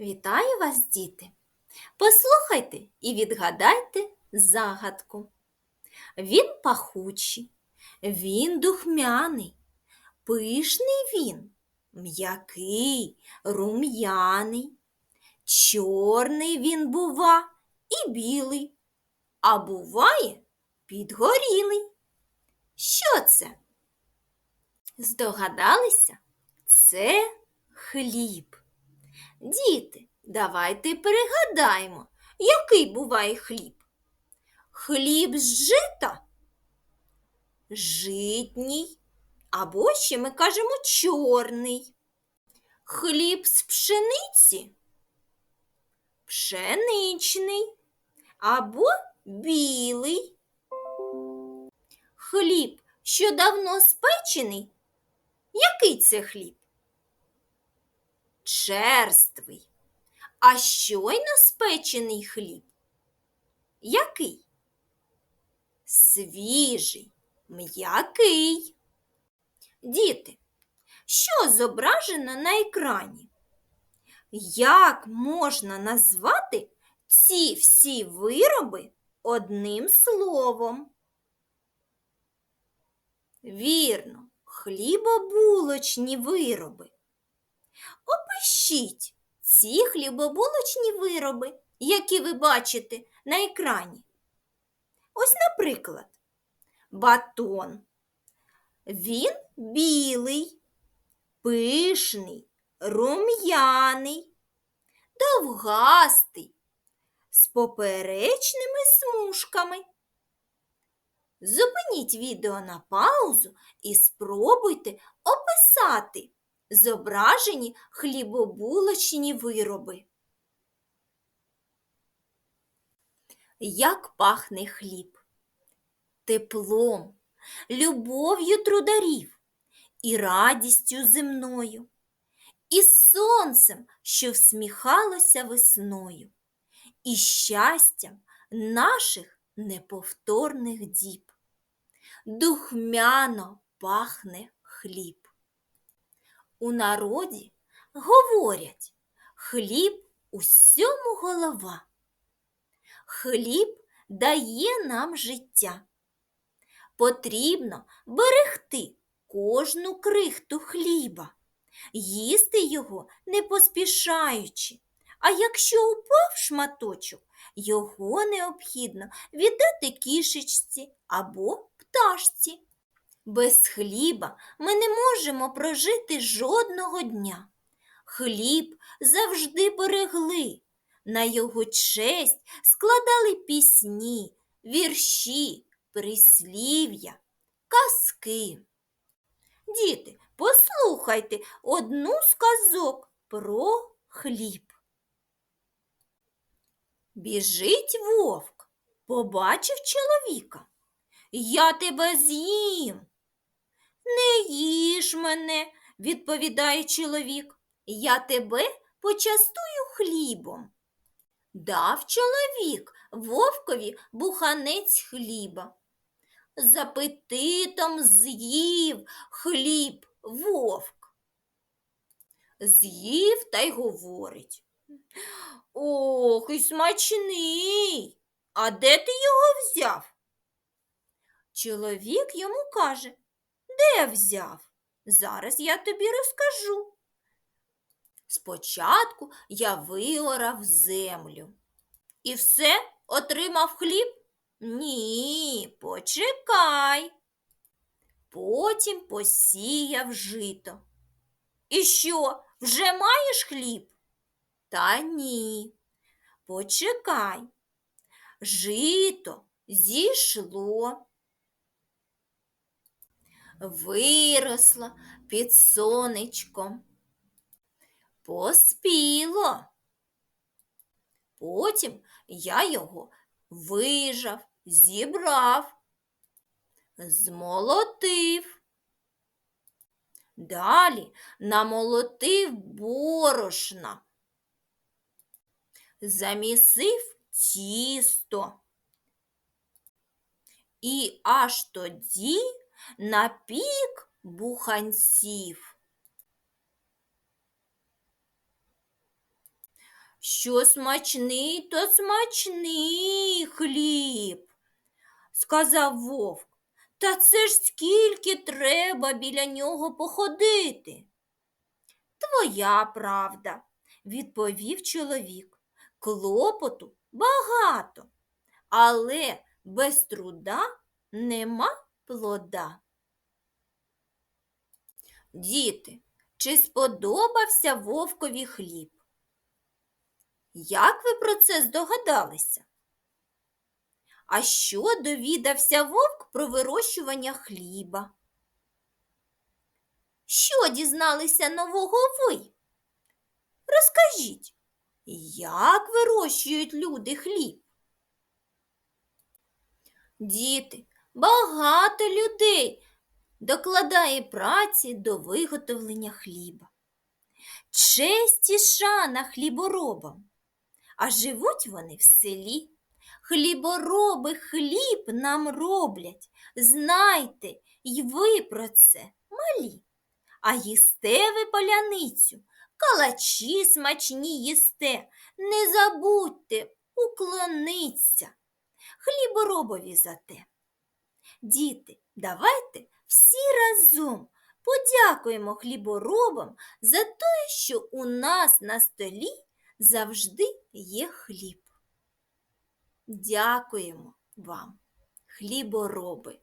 Вітаю вас, діти! Послухайте і відгадайте загадку. Він пахучий, він духмяний, пишний він, м'який, рум'яний, чорний він бува і білий, а буває підгорілий. Що це? Здогадалися? Це хліб. Діти, давайте перегадаємо, який буває хліб. Хліб з жита, житній, або ще ми кажемо чорний. Хліб з пшениці, пшеничний або білий. Хліб, що давно спечений, який це хліб? Черствий. А щойно спечений хліб. Який? Свіжий, м'який. Діти, що зображено на екрані? Як можна назвати ці всі вироби одним словом? Вірно, хлібобулочні вироби. Опишіть ці хлібобулочні вироби, які ви бачите на екрані. Ось, наприклад, батон. Він білий, пишний, рум'яний, довгастий, з поперечними смужками. Зупиніть відео на паузу і спробуйте описати зображені хлібобулочні вироби. Як пахне хліб? Теплом, любов'ю трударів і радістю земною, і сонцем, що всміхалося весною, і щастям наших неповторних діб. Духмяно пахне хліб. У народі говорять хліб усьому голова. Хліб дає нам життя. Потрібно берегти кожну крихту хліба, їсти його не поспішаючи. А якщо упав шматочок, його необхідно віддати кішечці або пташці. Без хліба ми не можемо прожити жодного дня. Хліб завжди берегли, на його честь складали пісні, вірші, прислів'я, казки. Діти, послухайте одну з казок про хліб. Біжить вовк, побачив чоловіка. Я тебе з'їм. Не їж мене, відповідає чоловік. Я тебе почастую хлібом. Дав чоловік вовкові буханець хліба. З апетитом з'їв хліб вовк. З'їв та й говорить. Ох, і смачний. А де ти його взяв? Чоловік йому каже де взяв? Зараз я тобі розкажу. Спочатку я виорав землю. І все отримав хліб? Ні, почекай. Потім посіяв жито. І що, вже маєш хліб? Та ні. Почекай. Жито зійшло виросла під сонечком. Поспіло. Потім я його вижав, зібрав, змолотив. Далі намолотив борошна, замісив тісто. І аж тоді напік буханців. Що смачний, то смачний хліб, сказав вовк. Та це ж скільки треба біля нього походити. Твоя правда, відповів чоловік. Клопоту багато, але без труда нема плода. Діти, чи сподобався вовкові хліб? Як ви про це здогадалися? А що довідався вовк про вирощування хліба? Що дізналися нового ви? Розкажіть, як вирощують люди хліб? Діти, багато людей докладає праці до виготовлення хліба. Честь і шана хліборобам. А живуть вони в селі. Хлібороби хліб нам роблять. Знайте, й ви про це малі. А їсте ви поляницю, калачі смачні їсте, не забудьте уклониться. Хліборобові за те. Діти, давайте всі разом подякуємо хліборобам за те, що у нас на столі завжди є хліб. Дякуємо вам, хлібороби.